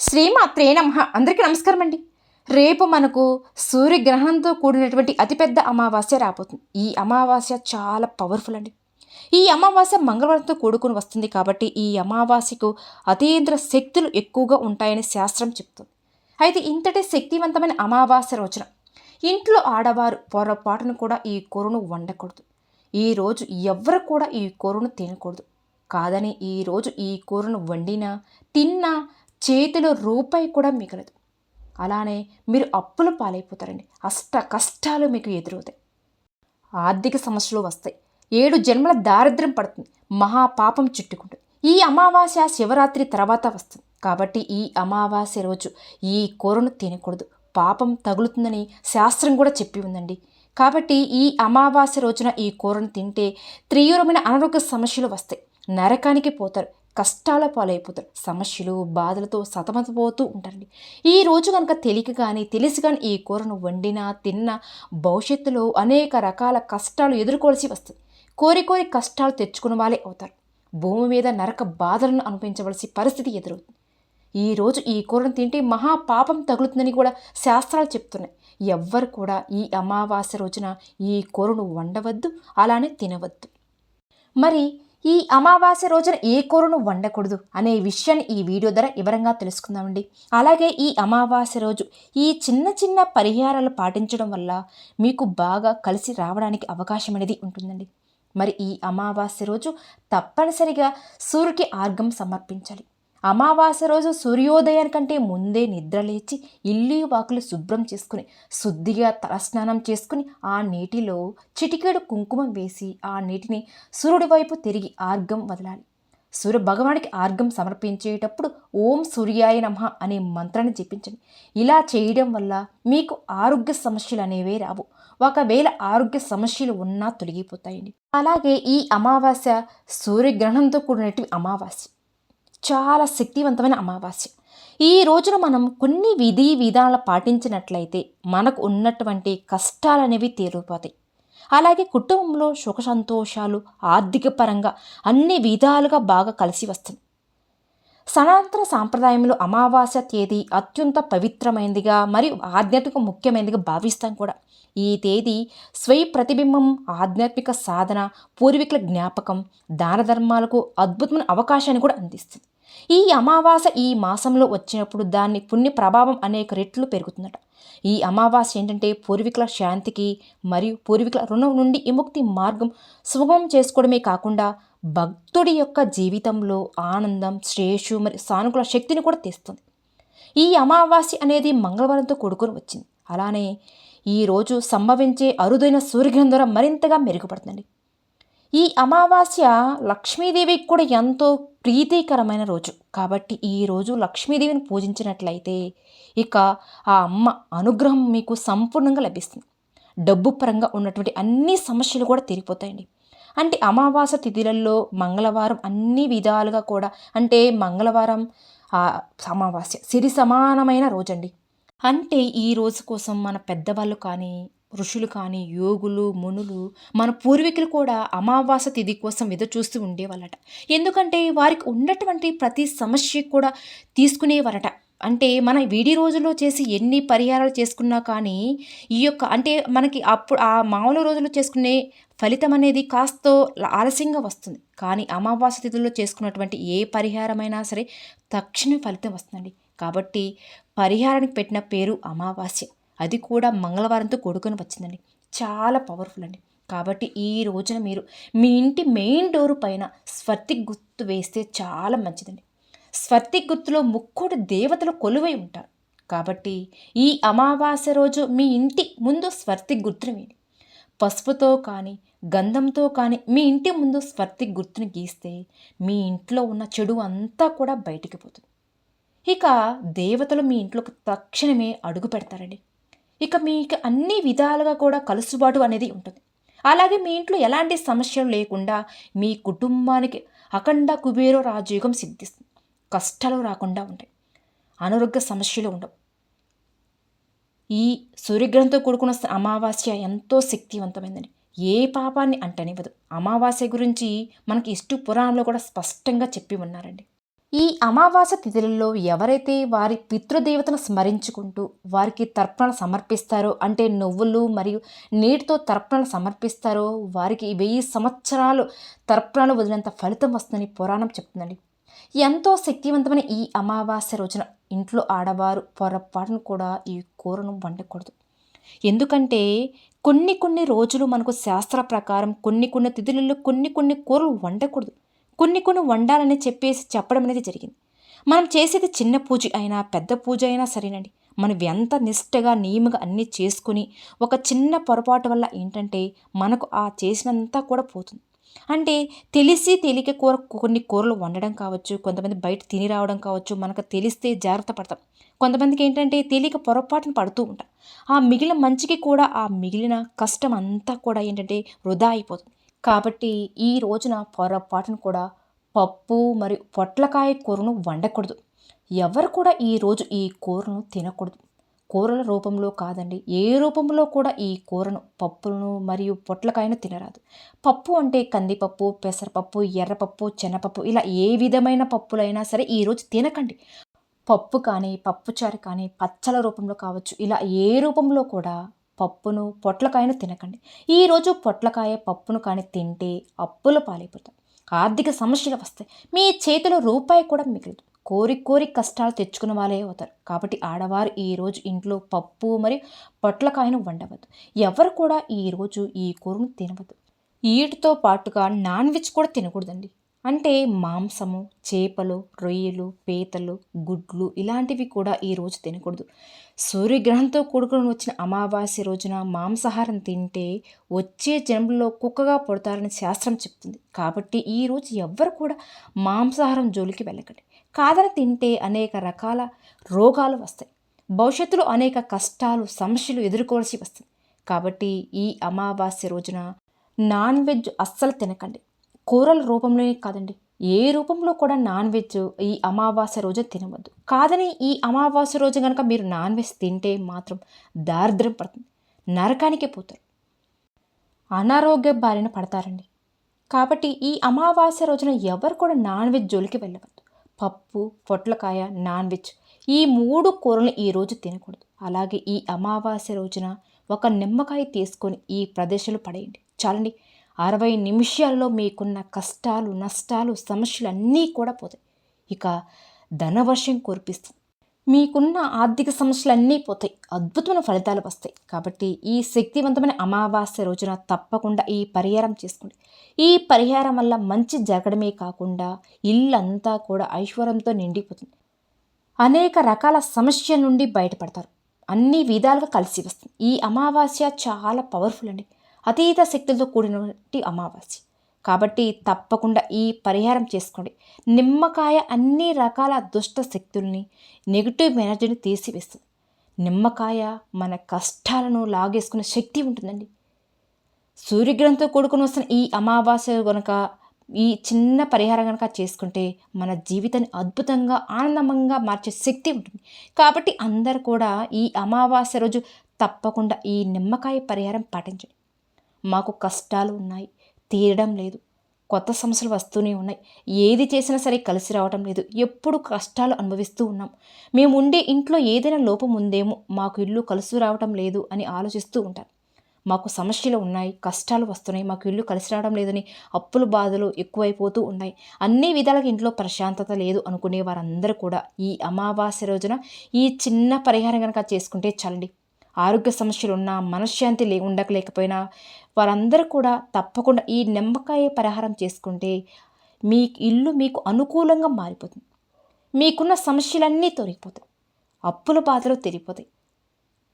శ్రీమాత్రే నమ. అందరికీ నమస్కారం అండి. రేపు మనకు సూర్యగ్రహణంతో కూడినటువంటి అతిపెద్ద అమావాస్య రాబోతుంది. ఈ అమావాస్య చాలా పవర్ఫుల్ అండి. ఈ అమావాస్య మంగళవారంతో కూడుకుని వస్తుంది కాబట్టి ఈ అమావాస్యకు అతీంద్ర శక్తులు ఎక్కువగా ఉంటాయని శాస్త్రం చెప్తుంది. అయితే ఇంతటి శక్తివంతమైన అమావాస్య రోజున ఇంట్లో ఆడవారు పొరపాటును కూడా ఈ కూరను వండకూడదు. ఈరోజు ఎవ్వరు కూడా ఈ కూరను తినకూడదు. కాదని ఈరోజు ఈ కూరను వండినా తిన్నా చేతిలో రూపాయి కూడా మిగలదు. అలానే మీరు అప్పుల పాలైపోతారండి. అష్ట కష్టాలు మీకు ఎదురవుతాయి. ఆర్థిక సమస్యలు వస్తాయి. ఏడు జన్మల దారిద్ర్యం పడుతుంది. మహాపాపం చుట్టుకుంటుంది. ఈ అమావాస్య శివరాత్రి తర్వాత వస్తుంది. కాబట్టి ఈ అమావాస్య రోజు ఈ కూరను తినకూడదు. పాపం తగులుతుందని శాస్త్రం కూడా చెప్పి ఉందండి. కాబట్టి ఈ అమావాస్య రోజున ఈ కూరను తింటే తీవ్రమైన అనారోగ్య సమస్యలు వస్తాయి. నరకానికి పోతారు. కష్టాల పాలైపోతారు. సమస్యలు బాధలతో సతమతపోతూ ఉంటారండి. ఈ రోజు కనుక తెలియక కానీ తెలిసి కానీ ఈ కూరను వండినా తిన్నా భవిష్యత్తులో అనేక రకాల కష్టాలు ఎదుర్కోవాల్సి వస్తుంది. కోరి కోరి కష్టాలు తెచ్చుకున్న వాళ్ళే అవుతారు. భూమి మీద నరక బాధలను అనుభవించవలసి పరిస్థితి ఎదురవుతుంది. ఈరోజు ఈ కూరను తింటే మహాపాపం తగులుతుందని కూడా శాస్త్రాలు చెప్తున్నాయి. ఎవ్వరు కూడా ఈ అమావాస్య రోజున ఈ కూరను వండవద్దు అలానే తినవద్దు. మరి ఈ అమావాస్య రోజున ఏ కూరను వండకూడదు అనే విషయాన్ని ఈ వీడియో ద్వారా వివరంగా తెలుసుకుందామండి. అలాగే ఈ అమావాస్య రోజు ఈ చిన్న చిన్న పరిహారాలు పాటించడం వల్ల మీకు బాగా కలిసి రావడానికి అవకాశం అనేది ఉంటుందండి. మరి ఈ అమావాస్య రోజు తప్పనిసరిగా సూర్యుడికి ఆర్గం సమర్పించాలి. అమావాస్య రోజు సూర్యోదయానికంటే ముందే నిద్రలేచి ఇల్లు వాకులు శుభ్రం చేసుకుని శుద్ధిగా తలస్నానం చేసుకుని ఆ నీటిలో చిటికేడు కుంకుమ వేసి ఆ నీటిని సూర్యుడి వైపు తిరిగి ఆర్గం వదలాలి. సూర్య భగవానికి ఆర్గం సమర్పించేటప్పుడు ఓం సూర్యాయ నమ అనే మంత్రాన్ని జపించండి. ఇలా చేయడం వల్ల మీకు ఆరోగ్య సమస్యలు అనేవే రావు. ఒకవేళ ఆరోగ్య సమస్యలు ఉన్నా తొలగిపోతాయండి. అలాగే ఈ అమావాస్య సూర్యగ్రహణంతో కూడినటువంటి అమావాస్య. చాలా శక్తివంతమైన అమావాస్య. ఈ రోజున మనం కొన్ని విధి విధానాలు పాటించినట్లయితే మనకు ఉన్నటువంటి కష్టాలు అనేవి తీరిపోతాయి. అలాగే కుటుంబంలో సుఖ సంతోషాలు ఆర్థిక పరంగా అన్ని విధాలుగా బాగా కలిసి వస్తుంది సనాతన సాంప్రదాయంలో అమావాస్య తేదీ అత్యంత పవిత్రమైనదిగా మరియు ఆధ్యాత్మిక ముఖ్యమైనదిగా భావిస్తాం కూడా. ఈ తేదీ స్వయ ప్రతిబింబం ఆధ్యాత్మిక సాధన పూర్వీకుల జ్ఞాపకం దాన ధర్మాలకు అద్భుతమైన అవకాశాన్ని కూడా అందిస్తుంది. ఈ అమావాస్య ఈ మాసంలో వచ్చినప్పుడు దాన్ని పుణ్య ప్రభావం అనేక రెట్లు పెరుగుతుందట. ఈ అమావాస్య ఏంటంటే పూర్వీకుల శాంతికి మరియు పూర్వీకుల రుణం నుండి విముక్తి మార్గం సుగమం చేసుకోవడమే కాకుండా భక్తుడి యొక్క జీవితంలో ఆనందం శ్రేయస్సు మరియు సానుకూల శక్తిని కూడా తెస్తుంది. ఈ అమావాస్య అనేది మంగళవారంతో కూడుకొని వచ్చింది. అలానే ఈరోజు సంభవించే అరుదైన సూర్యగ్రహం ద్వారా మరింతగా మెరుగుపడుతుంది. ఈ అమావాస్య లక్ష్మీదేవికి కూడా ఎంతో ప్రీతికరమైన రోజు. కాబట్టి ఈ రోజు లక్ష్మీదేవిని పూజించినట్లయితే ఇక ఆ అమ్మ అనుగ్రహం మీకు సంపూర్ణంగా లభిస్తుంది. డబ్బు పరంగా ఉన్నటువంటి అన్ని సమస్యలు కూడా తీరిపోతాయండి. అంటే అమావాస్య తిథులలో మంగళవారం అన్ని విధాలుగా కూడా అంటే మంగళవారం అమావాస్య సిరి సమానమైన రోజండి. అంటే ఈ రోజు కోసం మన పెద్దవాళ్ళు కానీ ఋషులు కానీ యోగులు మునులు మన పూర్వీకులు కూడా అమావాస్య తిథి కోసం ఎదురు చూస్తూ ఉండేవాళ్ళట. ఎందుకంటే వారికి ఉన్నటువంటి ప్రతి సమస్య కూడా తీసుకునేవారట. అంటే మన విడి రోజుల్లో చేసి ఎన్ని పరిహారాలు చేసుకున్నా కానీ ఈ యొక్క అంటే మనకి అప్పుడు ఆ మామూలు రోజుల్లో చేసుకునే ఫలితం అనేది కాస్త ఆలస్యంగా వస్తుంది. కానీ అమావాస్య తిథుల్లో చేసుకున్నటువంటి ఏ పరిహారమైనా సరే తక్షణ ఫలితం వస్తుందండి. కాబట్టి పరిహారానికి పెట్టిన పేరు అమావాస్య. అది కూడా మంగళవారంతో కొడుకుని వచ్చిందండి. చాలా పవర్ఫుల్ అండి. కాబట్టి ఈ రోజున మీరు మీ ఇంటి మెయిన్ డోరు పైన స్వర్తి గుర్తు వేస్తే చాలా మంచిదండి. స్వర్తి గుర్తులో ముక్కోడు దేవతలు కొలువై ఉంటారు. కాబట్టి ఈ అమావాస్య రోజు మీ ఇంటి ముందు స్వర్తి గుర్తుని వేయండి. పసుపుతో కానీ గంధంతో కానీ మీ ఇంటి ముందు స్వర్తి గుర్తుని గీస్తే మీ ఇంట్లో ఉన్న చెడు అంతా కూడా బయటికి పోతుంది. ఇక దేవతలు మీ ఇంట్లోకి తక్షణమే అడుగు పెడతారండి. ఇక మీకు అన్ని విధాలుగా కూడా కలుసుబాటు అనేది ఉంటుంది. అలాగే మీ ఇంట్లో ఎలాంటి సమస్యలు లేకుండా మీ కుటుంబానికి అఖండ కుబేరో రాజయోగం సిద్ధిస్తుంది. కష్టాలు రాకుండా ఉంటాయి. అనారోగ్య సమస్యలు ఉండవు. ఈ సూర్యగ్రహంతో కూడుకున్న అమావాస్య ఎంతో శక్తివంతమైందండి. ఏ పాపాన్ని అంటనివ్వదు. అమావాస్య గురించి మనకి ఇష్టు పురాణంలో కూడా స్పష్టంగా చెప్పి ఉన్నారండి. ఈ అమావాస్య తిథులలో ఎవరైతే వారి పితృదేవతను స్మరించుకుంటూ వారికి తర్పణలు సమర్పిస్తారో అంటే నువ్వులు మరియు నీటితో తర్పణలు సమర్పిస్తారో వారికి వెయ్యి సంవత్సరాలు తర్పణలు వదిలినంత ఫలితం వస్తుందని పురాణం చెప్తుందండి. ఎంతో శక్తివంతమైన ఈ అమావాస్య రోజున ఇంట్లో ఆడవారు పొరపాటును కూడా ఈ కూరను వండకూడదు. ఎందుకంటే కొన్ని కొన్ని రోజులు మనకు శాస్త్ర ప్రకారం కొన్ని కొన్ని తిథులలో కొన్ని కొన్ని కూరలు వండకూడదు. కొన్ని కొన్ని వండాలని చెప్పేసి చెప్పడం అనేది జరిగింది. మనం చేసేది చిన్న పూజ అయినా పెద్ద పూజ అయినా సరేనండి. మనం ఎంత నిష్టగా నియమగా అన్నీ చేసుకుని ఒక చిన్న పొరపాటు వల్ల ఏంటంటే మనకు ఆ చేసినంతా కూడా పోతుంది. అంటే తెలిసి తెలియక కూర కొన్ని కూరలు వండడం కావచ్చు కొంతమంది బయట తిని రావడం కావచ్చు మనకు తెలిస్తే జాగ్రత్త పడతాం. కొంతమందికి ఏంటంటే తెలియక పొరపాటును పడుతూ ఉంటాం. ఆ మిగిలిన మంచికి కూడా ఆ మిగిలిన కష్టం అంతా కూడా ఏంటంటే వృధా అయిపోతుంది. కాబట్టి ఈ రోజున పొరపాటును కూడా పప్పు మరియు పొట్లకాయ కూరను వండకూడదు. ఎవరు కూడా ఈరోజు ఈ కూరను తినకూడదు. కూరల రూపంలో కాదండి. ఏ రూపంలో కూడా ఈ కూరను పప్పులను మరియు పొట్లకాయను తినరాదు. పప్పు అంటే కందిపప్పు పెసరపప్పు ఎర్రపప్పు శనగపప్పు ఇలా ఏ విధమైన పప్పులైనా సరే ఈరోజు తినకండి. పప్పు కానీ పప్పుచారు కానీ పచ్చల రూపంలో కావచ్చు. ఇలా ఏ రూపంలో కూడా పప్పును పొట్లకాయను తినకండి. ఈరోజు పొట్లకాయ పప్పును కానీ తింటే అప్పుల పాలైపోతాం ఆర్థిక సమస్యలు వస్తాయి. మీ చేతిలో రూపాయి కూడా మిగలదు. కోరి కోరి కష్టాలు తెచ్చుకున్న వాళ్ళే అవుతారు. కాబట్టి ఆడవారు ఈరోజు ఇంట్లో పప్పు మరి పొట్లకాయను వండవద్దు. ఎవరు కూడా ఈరోజు ఈ కూరను తినవద్దు. వీటితో పాటుగా నాన్ వెజ్ కూడా తినకూడదండి. అంటే మాంసము చేపలు రొయ్యలు పీతలు గుడ్లు ఇలాంటివి కూడా ఈరోజు తినకూడదు. సూర్యగ్రహంతో కూడుకుని వచ్చిన అమావాస్య రోజున మాంసాహారం తింటే వచ్చే జన్మలో కుక్కగా పుడతారని శాస్త్రం చెప్తుంది. కాబట్టి ఈరోజు ఎవ్వరు కూడా మాంసాహారం జోలికి వెళ్ళకండి. కాదని తింటే అనేక రకాల రోగాలు వస్తాయి. భవిష్యత్తులో అనేక కష్టాలు సమస్యలు ఎదుర్కోవాల్సి వస్తుంది. కాబట్టి ఈ అమావాస్య రోజున నాన్ వెజ్ అస్సలు తినకండి. కూరల రూపంలోనే కాదండి. ఏ రూపంలో కూడా నాన్ వెజ్ ఈ అమావాస్య రోజు తినవద్దు. కాదని ఈ అమావాస్య రోజు కనుక మీరు నాన్ వెజ్ తింటే మాత్రం దారిద్ర్యం పడుతుంది. నరకానికే పోతారు. అనారోగ్య బారిన పడతారండి. కాబట్టి ఈ అమావాస్య రోజున ఎవరు కూడా నాన్ వెజ్ జోలికి వెళ్ళవద్దు. పప్పు పొట్లకాయ నాన్ వెజ్ ఈ మూడు కూరలు ఈరోజు తినకూడదు. అలాగే ఈ అమావాస్య రోజున ఒక నిమ్మకాయ తీసుకొని ఈ ప్రదేశంలో పడేయండి. చాలండి. అరవై నిమిషాల్లో మీకున్న కష్టాలు నష్టాలు సమస్యలు అన్నీ కూడా పోతాయి. ఇక ధనవర్షం కురిపిస్తుంది. మీకున్న ఆర్థిక సమస్యలు అన్నీ పోతాయి. అద్భుతమైన ఫలితాలు వస్తాయి. కాబట్టి ఈ శక్తివంతమైన అమావాస్య రోజున తప్పకుండా ఈ పరిహారం చేసుకోండి. ఈ పరిహారం వల్ల మంచి జరగడమే కాకుండా ఇల్లంతా కూడా ఐశ్వర్యంతో నిండిపోతుంది. అనేక రకాల సమస్యల నుండి బయటపడతారు. అన్ని విధాలుగా కలిసి వస్తుంది. ఈ అమావాస్య చాలా పవర్ఫుల్ అండి. అతీత శక్తులతో కూడినటువంటి అమావాస్య. కాబట్టి తప్పకుండా ఈ పరిహారం చేసుకోండి. నిమ్మకాయ అన్ని రకాల దుష్ట శక్తుల్ని నెగిటివ్ ఎనర్జీని తీసివేస్తుంది. నిమ్మకాయ మన కష్టాలను లాగేసుకునే శక్తి ఉంటుందండి. సూర్యగ్రహంతో కూడుకుని వస్తున్న ఈ అమావాస్య కనుక ఈ చిన్న పరిహారం కనుక చేసుకుంటే మన జీవితాన్ని అద్భుతంగా ఆనందంగా మార్చే శక్తి ఉంటుంది. కాబట్టి అందరు కూడా ఈ అమావాస్య రోజు తప్పకుండా ఈ నిమ్మకాయ పరిహారం పాటించండి. మాకు కష్టాలు ఉన్నాయి. తీరడం లేదు. కొత్త సమస్యలు వస్తూనే ఉన్నాయి. ఏది చేసినా సరే కలిసి రావడం లేదు. ఎప్పుడు కష్టాలు అనుభవిస్తూ ఉన్నాం. మేము ఉండే ఇంట్లో ఏదైనా లోపం ఉందేమో మాకు ఇల్లు కలిసి రావడం లేదు అని ఆలోచిస్తూ ఉంటారు. మాకు సమస్యలు ఉన్నాయి కష్టాలు వస్తున్నాయి మాకు ఇల్లు కలిసి రావడం లేదని అప్పుల బాధలు ఎక్కువైపోతూ ఉన్నాయి. అన్ని విధాలుగా ఇంట్లో ప్రశాంతత లేదు అనుకునే వారందరూ కూడా ఈ అమావాస్య రోజున ఈ చిన్న పరిహారం కనుక చేసుకుంటే చాలండి. ఆరోగ్య సమస్యలు ఉన్నా మనశ్శాంతి లే ఉండకలేకపోయినా వారందరూ కూడా తప్పకుండా ఈ నిమ్మకాయ పరిహారం చేసుకుంటే మీ ఇల్లు మీకు అనుకూలంగా మారిపోతుంది. మీకున్న సమస్యలన్నీ తొలగిపోతాయి. అప్పుల బాధలు తిరిగిపోతాయి.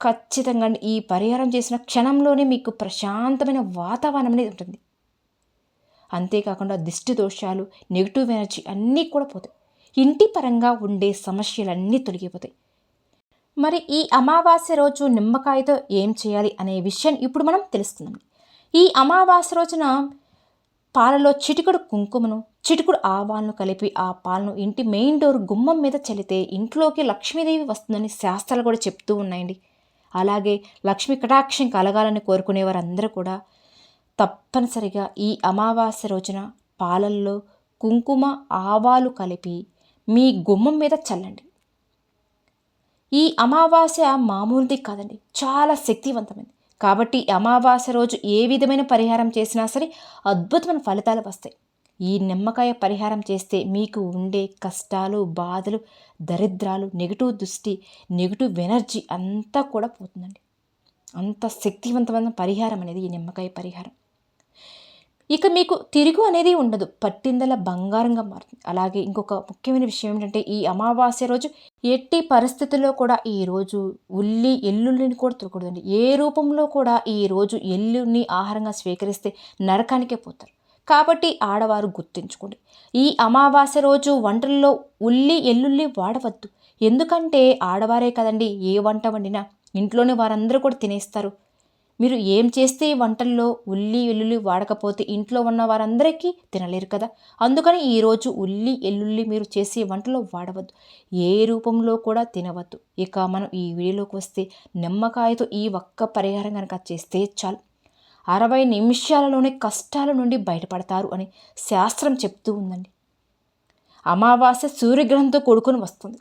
ఖచ్చితంగా ఈ పరిహారం చేసిన క్షణంలోనే మీకు ప్రశాంతమైన వాతావరణం అనేది ఉంటుంది. అంతేకాకుండా దిష్టి దోషాలు నెగిటివ్ ఎనర్జీ అన్నీ కూడా పోతాయి. ఇంటి పరంగా ఉండే సమస్యలన్నీ తొలగిపోతాయి. మరి ఈ అమావాస్య రోజు నిమ్మకాయతో ఏం చేయాలి అనే విషయం ఇప్పుడు మనం తెలుసుకుందాం. ఈ అమావాస్య రోజున పాలలో చిటికుడు కుంకుమను చిటికుడు ఆవాలను కలిపి ఆ పాలను ఇంటి మెయిన్ డోర్ గుమ్మం మీద చల్లితే ఇంట్లోకి లక్ష్మీదేవి వస్తుందని శాస్త్రాలు కూడా చెప్తూ ఉన్నాయండి. అలాగే లక్ష్మీ కటాక్షం కలగాలని కోరుకునే వారందరూ కూడా తప్పనిసరిగా ఈ అమావాస్య రోజున పాలల్లో కుంకుమ ఆవాలు కలిపి మీ గుమ్మం మీద చల్లండి. ఈ అమావాస్య మామూలుది కాదండి. చాలా శక్తివంతమైనది కాబట్టి అమావాస్య రోజు ఏ విధమైన పరిహారం చేసినా సరే అద్భుతమైన ఫలితాలు వస్తాయి. ఈ నిమ్మకాయ పరిహారం చేస్తే మీకు ఉండే కష్టాలు బాధలు దరిద్రాలు నెగిటివ్ దృష్టి నెగిటివ్ ఎనర్జీ అంతా కూడా పోతుందండి. అంత శక్తివంతమైన పరిహారం అనేది ఈ నిమ్మకాయ పరిహారం. ఇక మీకు తిరుగు అనేది ఉండదు. పట్టిందల బంగారంగా మారుతుంది. అలాగే ఇంకొక ముఖ్యమైన విషయం ఏంటంటే ఈ అమావాస్య రోజు ఎట్టి పరిస్థితుల్లో కూడా ఈ రోజు ఉల్లి ఎల్లుల్లిని కూడా తిరగకూడదండి ఏ రూపంలో కూడా ఈ రోజు ఎల్లుని ఆహారంగా స్వీకరిస్తే నరకానికే పోతారు. కాబట్టి ఆడవారు గుర్తుంచుకోండి. ఈ అమావాస్య రోజు వంటల్లో ఉల్లి ఎల్లుల్లి వాడవద్దు. ఎందుకంటే ఆడవారే కదండి ఏ వంట వండినా ఇంట్లోనే వారందరూ కూడా తినేస్తారు. మీరు ఏం చేస్తే వంటల్లో ఉల్లి ఎల్లుల్లి వాడకపోతే ఇంట్లో ఉన్న వారందరికీ తినలేరు కదా? అందుకని ఈరోజు ఉల్లి ఎల్లుల్లి మీరు చేసే వంటలో వాడవద్దు. ఏ రూపంలో కూడా తినవద్దు. ఇక మనం ఈ వీడియోలోకి వస్తే నిమ్మకాయతో ఈ ఒక్క పరిహారం కనుక చేస్తే చాలు. అరవై నిమిషాలలోనే కష్టాల నుండి బయటపడతారు అని శాస్త్రం చెప్తూ ఉందండి. అమావాస్య సూర్యగ్రహంతో కూడుకొని వస్తుంది.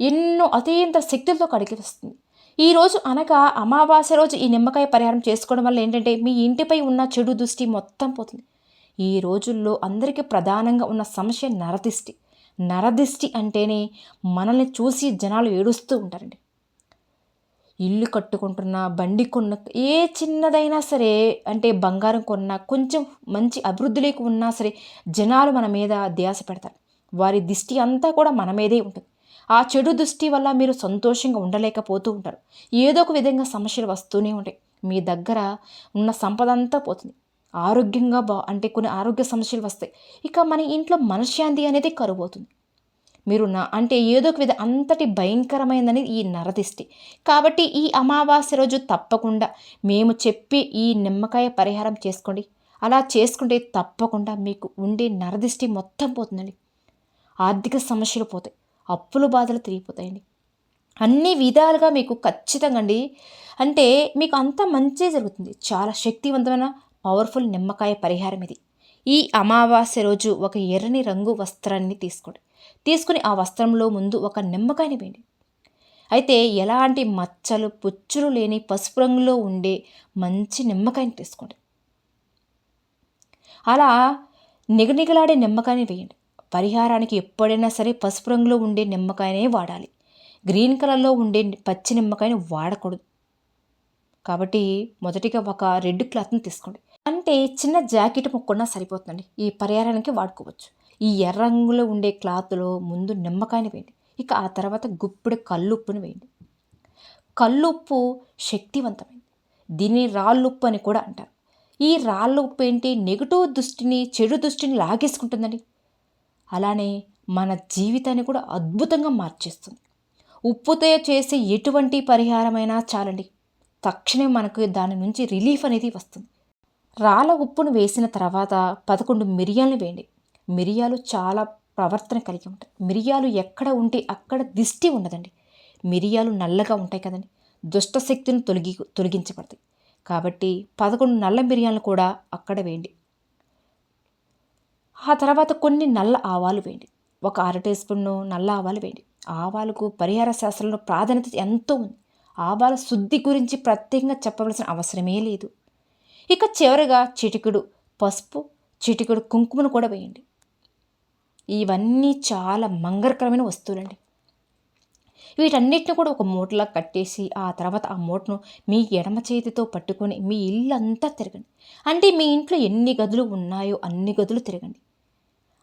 ఎన్నో అత్యంత శక్తులతో కడిగి వస్తుంది ఈరోజు అనగా అమావాస్య రోజు ఈ నిమ్మకాయ పరిహారం చేసుకోవడం వల్ల ఏంటంటే మీ ఇంటిపై ఉన్న చెడు దృష్టి మొత్తం పోతుంది. ఈ రోజుల్లో అందరికీ ప్రధానంగా ఉన్న సమస్య నరదిష్టి. నరదిష్టి అంటేనే మనల్ని చూసి జనాలు ఏడుస్తూ ఉంటారండి. ఇల్లు కట్టుకుంటున్నా బండి కొన్న ఏ చిన్నదైనా సరే అంటే బంగారం కొన్నా కొంచెం మంచి అభివృద్ధిలోకి ఉన్నా సరే జనాలు మన మీద ధ్యాస పెడతారు. వారి దిష్టి అంతా కూడా మన మీదే ఉంటుంది. ఆ చెడు దృష్టి వల్ల మీరు సంతోషంగా ఉండలేకపోతూ ఉంటారు. ఏదో ఒక విధంగా సమస్యలు వస్తూనే ఉంటాయి. మీ దగ్గర ఉన్న సంపద అంతా పోతుంది. ఆరోగ్యంగా బా అంటే కొన్ని ఆరోగ్య సమస్యలు వస్తాయి. ఇక మన ఇంట్లో మనశ్శాంతి అనేది కరువుతుంది మీరు నా అంటే ఏదో ఒక విధ అంతటి భయంకరమైనది ఈ నరదిష్టి. కాబట్టి ఈ అమావాస్య రోజు తప్పకుండా మేము చెప్పి ఈ నిమ్మకాయ పరిహారం చేసుకోండి. అలా చేసుకుంటే తప్పకుండా మీకు ఉండే నరదిష్టి మొత్తం పోతుందండి. ఆర్థిక సమస్యలు పోతాయి. అప్పుల బాధలు తిరిగిపోతాయండి. అన్ని విధాలుగా మీకు ఖచ్చితంగా అండి అంటే మీకు అంత మంచి జరుగుతుంది. చాలా శక్తివంతమైన పవర్ఫుల్ నిమ్మకాయ పరిహారం ఇది. ఈ అమావాస్య రోజు ఒక ఎర్రని రంగు వస్త్రాన్ని తీసుకోండి. తీసుకుని ఆ వస్త్రంలో ముందు ఒక నిమ్మకాయని వేయండి. అయితే ఎలాంటి మచ్చలు పుచ్చులు లేని పసుపు రంగులో ఉండే మంచి నిమ్మకాయని తీసుకోండి. అలా నిగనిగలాడే నిమ్మకాయని వేయండి. పరిహారానికి ఎప్పుడైనా సరే పసుపు రంగులో ఉండే నిమ్మకాయనే వాడాలి. గ్రీన్ కలర్లో ఉండే పచ్చి నిమ్మకాయని వాడకూడదు. కాబట్టి మొదటిగా ఒక రెడ్ క్లాత్ని తీసుకోండి. అంటే చిన్న జాకెట్ ముక్కున్నా సరిపోతుందండి. ఈ పరిహారానికి వాడుకోవచ్చు. ఈ ఎర్ర రంగులో ఉండే క్లాత్లో ముందు నిమ్మకాయని వేయండి. ఇక ఆ తర్వాత గుప్పిడి కల్లుప్పుని వేయండి. కల్లుప్పు శక్తివంతమైంది. దీన్ని రాళ్ళుప్పు అని కూడా అంటారు. ఈ రాళ్ళుప్పు ఏంటి? నెగిటివ్ దృష్టిని చెడు దృష్టిని లాగేసుకుంటుందండి. అలానే మన జీవితాన్ని కూడా అద్భుతంగా మార్చేస్తుంది. ఉప్పుతో చేసే ఎటువంటి పరిహారమైనా చాలండి. తక్షణమే మనకు దాని నుంచి రిలీఫ్ అనేది వస్తుంది. రాళ్ళ ఉప్పును వేసిన తర్వాత పదకొండు మిరియాలను వేయండి. మిరియాలు చాలా ప్రవర్తన కలిగి ఉంటాయి. మిరియాలు ఎక్కడ ఉంటే అక్కడ దిష్టి ఉండదండి. మిరియాలు నల్లగా ఉంటాయి కదండి. దుష్టశక్తిని తొలగి తొలగించబడతాయి. కాబట్టి పదకొండు నల్ల మిరియాలను కూడా అక్కడ వేయండి. ఆ తర్వాత కొన్ని నల్ల ఆవాలు వేయండి. ఒక అర టీ స్పూన్ నల్ల ఆవాలు వేయండి. ఆవాలకు పరిహార శాస్త్రంలో ప్రాధాన్యత ఎంతో ఉంది. ఆవాల శుద్ధి గురించి ప్రత్యేకంగా చెప్పవలసిన అవసరమే లేదు. ఇక చివరిగా చిటికుడు పసుపు చిటికుడు కుంకుమను కూడా వేయండి. ఇవన్నీ చాలా మంగళకరమైన వస్తువులండి. వీటన్నిటిని కూడా ఒక మూటలా కట్టేసి ఆ తర్వాత ఆ మూటను మీ ఎడమ చేతితో పట్టుకొని మీ ఇల్లు అంతా తిరగండి. అంటే మీ ఇంట్లో ఎన్ని గదులు ఉన్నాయో అన్ని గదులు తిరగండి.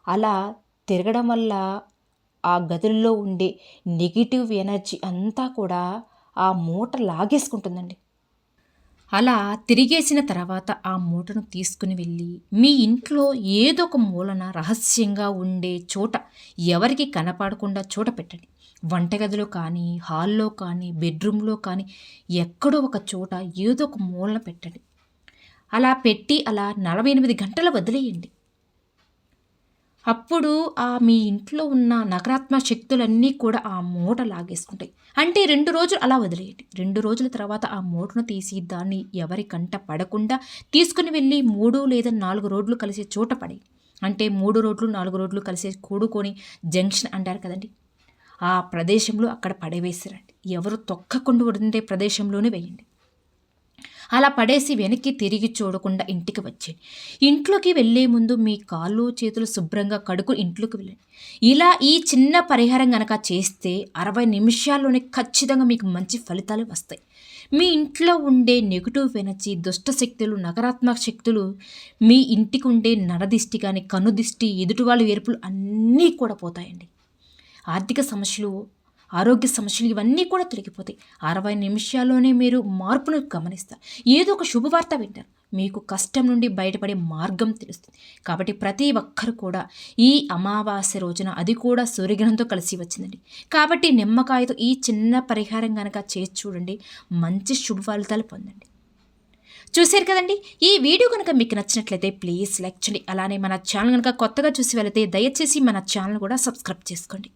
అలా తిరగడం వల్ల ఆ గదుల్లో ఉండే నెగిటివ్ ఎనర్జీ అంతా కూడా ఆ మూట లాగేసుకుంటుందండి. అలా తిరిగేసిన తర్వాత ఆ మూటను తీసుకుని వెళ్ళి మీ ఇంట్లో ఏదో ఒక మూలన రహస్యంగా ఉండే చోట ఎవరికి కనపడకుండా చోట పెట్టండి. వంటగదిలో కానీ హాల్లో కానీ బెడ్రూమ్లో కానీ ఎక్కడో ఒక చోట ఏదో ఒక మూలన పెట్టండి. అలా పెట్టి అలా నలభై ఎనిమిది గంటలు వదిలేయండి. అప్పుడు ఆ మీ ఇంట్లో ఉన్న నకారాత్మక శక్తులన్నీ కూడా ఆ మూట లాగేసుకుంటాయి. అంటే రెండు రోజులు అలా వదిలేయండి. రెండు రోజుల తర్వాత ఆ మూటను తీసి దాన్ని ఎవరి కంట పడకుండా తీసుకుని వెళ్ళి మూడు లేదా నాలుగు రోడ్లు కలిసే చోట పడి అంటే మూడు రోడ్లు నాలుగు రోడ్లు కలిసే కూడుకొని జంక్షన్ అంటారు కదండి. ఆ ప్రదేశంలో అక్కడ పడవేసిరండి. ఎవరు తొక్కకుండా ఉండే ప్రదేశంలోనే వేయండి. అలా పడేసి వెనక్కి తిరిగి చూడకుండా ఇంటికి వచ్చేయండి ఇంట్లోకి వెళ్ళే ముందు మీ కాళ్ళు చేతులు శుభ్రంగా కడుకు ఇంట్లోకి వెళ్ళండి. ఇలా ఈ చిన్న పరిహారం కనుక చేస్తే అరవై నిమిషాల్లోనే ఖచ్చితంగా మీకు మంచి ఫలితాలు వస్తాయి. మీ ఇంట్లో ఉండే నెగిటివ్ ఎనర్జీ దుష్ట శక్తులు నకారాత్మక శక్తులు మీ ఇంటికి ఉండే నరదిష్టి కానీ కనుదిష్టి ఎదుటివాళ్ళు ఏర్పులు అన్నీ కూడా పోతాయండి. ఆర్థిక సమస్యలు ఆరోగ్య సమస్యలు ఇవన్నీ కూడా తొలగిపోతాయి. అరవై నిమిషాల్లోనే మీరు మార్పును గమనిస్తారు. ఏదో ఒక శుభవార్త వింటారు. మీకు కష్టం నుండి బయటపడే మార్గం తెలుస్తుంది. కాబట్టి ప్రతి ఒక్కరు కూడా ఈ అమావాస్య రోజున అది కూడా సూర్యగ్రహంతో కలిసి వచ్చిందండి. కాబట్టి నిమ్మకాయతో ఈ చిన్న పరిహారం కనుక చేసి చూడండి. మంచి శుభ ఫలితాలు పొందండి. చూశారు కదండి? ఈ వీడియో కనుక మీకు నచ్చినట్లయితే ప్లీజ్ లైక్ చేయండి. అలానే మన ఛానల్ కనుక కొత్తగా చూసి వెళితే దయచేసి మన ఛానల్ కూడా సబ్స్క్రైబ్ చేసుకోండి.